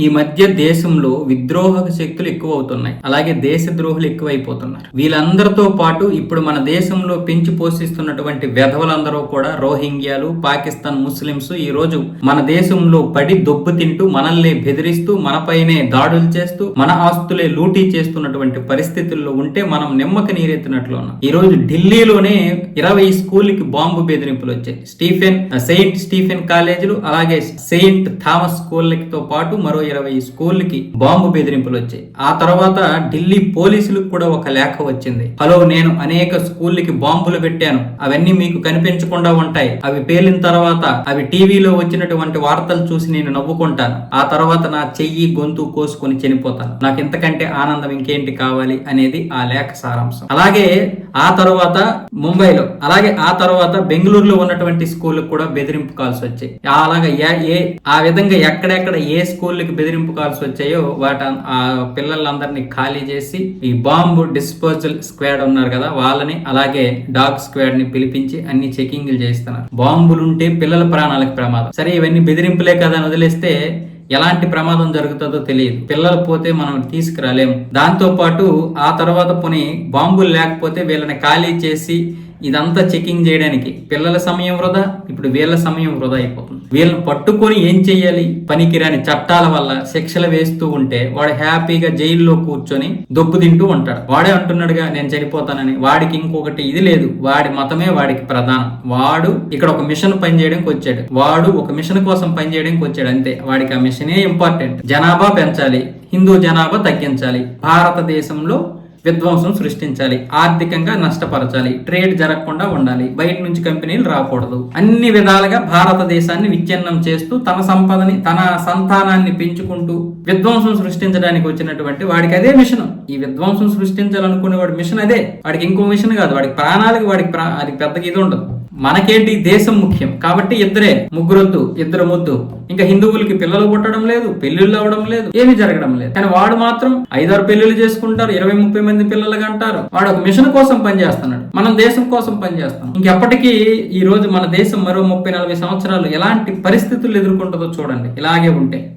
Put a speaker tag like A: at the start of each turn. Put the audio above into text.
A: ఈ మధ్య దేశంలో విద్రోహక శక్తులు ఎక్కువ అవుతున్నాయి అలాగే దేశ ద్రోహులు ఎక్కువైపోతున్నారు. వీళ్ళందరితో పాటు ఇప్పుడు మన దేశంలో పెంచి పోషిస్తున్నటువంటి వెధవలందరూ కూడా రోహింగ్యాలు పాకిస్తాన్ ముస్లింస్ ఈ రోజు మన దేశంలో పడి దొబ్బు తింటూ మనల్ని బెదిరిస్తూ మనపైనే దాడులు చేస్తూ మన ఆస్తులే లూటీ చేస్తున్నటువంటి పరిస్థితుల్లో ఉంటే మనం నిమ్మక నీరెత్తినట్లు ఉన్నాం. ఈ రోజు ఢిల్లీలోనే ఇరవై స్కూల్కి బాంబు బెదిరింపులు వచ్చాయి. స్టీఫెన్ సెయింట్ స్టీఫెన్ కాలేజీలు అలాగే సెయింట్ థామస్ స్కూళ్ళతో పాటు మరో ఇరవై స్కూళ్ళకి బాంబు బెదిరింపులు వచ్చాయి. ఆ తర్వాత ఢిల్లీ పోలీసులకు కూడా ఒక లేఖ వచ్చింది. హలో నేను అనేక స్కూళ్ళకి బాంబులు పెట్టాను. అవన్నీ మీకు కనిపించకుండా ఉంటాయి. అవి పేలిన తర్వాత అవి టీవీలో వచ్చినటువంటి వార్తలు చూసి నేను నవ్వుకుంటాను. ఆ తర్వాత నా చెయ్యి గొంతు కోసుకొని చనిపోతాను. నాకు ఇంతకంటే ఆనందం ఇంకేంటి కావాలి అనేది ఆ లేఖ సారాంశం. అలాగే ఆ తర్వాత ముంబైలో అలాగే ఆ తర్వాత బెంగళూరులో ఉన్నటువంటి స్కూళ్ళకు కూడా బెదిరింపు కాల్స్ వచ్చాయి. అలాగే ఏ- ఏ ఆ విధంగా ఎక్కడెక్కడ ఏ స్కూళ్ళకి బెదిరింపు కాల్స్ వచ్చాయో వాటి ఆ పిల్లలందరినీ ఖాళీ చేసి ఈ బాంబు డిస్పోజల్ స్క్వాడ్ ఉన్నారు కదా వాళ్ళని అలాగే డాగ్ స్క్వాడ్ని పిలిపించి అన్ని చెకింగ్లు చేస్తున్నారు బాంబులుంటే పిల్లల ప్రాణాలకు ప్రమాదం. సరే ఇవన్నీ బెదిరింపులే కదా అని వదిలేస్తే ఎలాంటి ప్రమాదం జరుగుతుందో తెలియదు. పిల్లలు పోతే మనం తీసుకురాలేము. దాంతో పాటు ఆ తర్వాత పోనీ బాంబులు లేకపోతే వీళ్ళని ఖాళీ చేసి ఇదంతా చెకింగ్ చేయడానికి పిల్లల సమయం వృధా ఇప్పుడు వీళ్ళ సమయం వృధా అయిపోతుంది. వీళ్ళని పట్టుకొని ఏం చెయ్యాలి పనికిరాని చట్టాల వల్ల శిక్షలు వేస్తూ ఉంటే వాడు హ్యాపీగా జైల్లో కూర్చొని దొబ్బు తింటూ ఉంటాడు. వాడే అంటున్నాడుగా నేను చనిపోతానని. వాడికి ఇంకొకటి ఇది లేదు. వాడి మతమే వాడికి ప్రధానం. వాడు ఇక్కడ ఒక మిషన్ పనిచేయడానికి వచ్చాడు. వాడు ఒక మిషన్ కోసం పనిచేయడానికి వచ్చాడు. అంతే. వాడికి ఆ మిషనే ఇంపార్టెంట్ జనాభా పెంచాలి. హిందూ జనాభా తగ్గించాలి. భారతదేశంలో విధ్వంసం సృష్టించాలి ఆర్థికంగా నష్టపరచాలి ట్రేడ్ జరగకుండా ఉండాలి బయట నుంచి కంపెనీలు రాకూడదు. అన్ని విధాలుగా భారతదేశాన్ని విచ్ఛిన్నం చేస్తూ తన సంపదని తన సంతానాన్ని పెంచుకుంటూ విధ్వంసం సృష్టించడానికి వచ్చినటువంటి వాడికి అదే మిషన్. ఈ విధ్వంసం సృష్టించాలనుకునే వాడి మిషన్ అదే. వాడికి ఇంకో మిషన్ కాదు వాడికి ప్రాణాలకు వాడికి అది పెద్దగా ఇది ఉండదు. మనకేంటి? దేశం ముఖ్యం. కాబట్టి ఇద్దరే ముగ్గురొద్దు ఇద్దరు ముద్దు. ఇంకా హిందువులకి పిల్లలు పుట్టడం లేదు పెళ్ళిళ్ళు అవ్వడం లేదు ఏమీ జరగడం లేదు. కానీ వాడు మాత్రం ఐదారు పెళ్ళిళ్ళు చేసుకుంటారు ఇరవై ముప్పై మంది పిల్లలుగా అంటారు. వాడు ఒక మిషన్ కోసం పనిచేస్తున్నాడు. మనం దేశం కోసం పనిచేస్తాం. ఇంకెప్పటికీ ఈ రోజు మన దేశం మరో ముప్పై నలభై సంవత్సరాలు ఎలాంటి పరిస్థితులు ఎదుర్కొంటుందో చూడండి. ఇలాగే ఉంటే.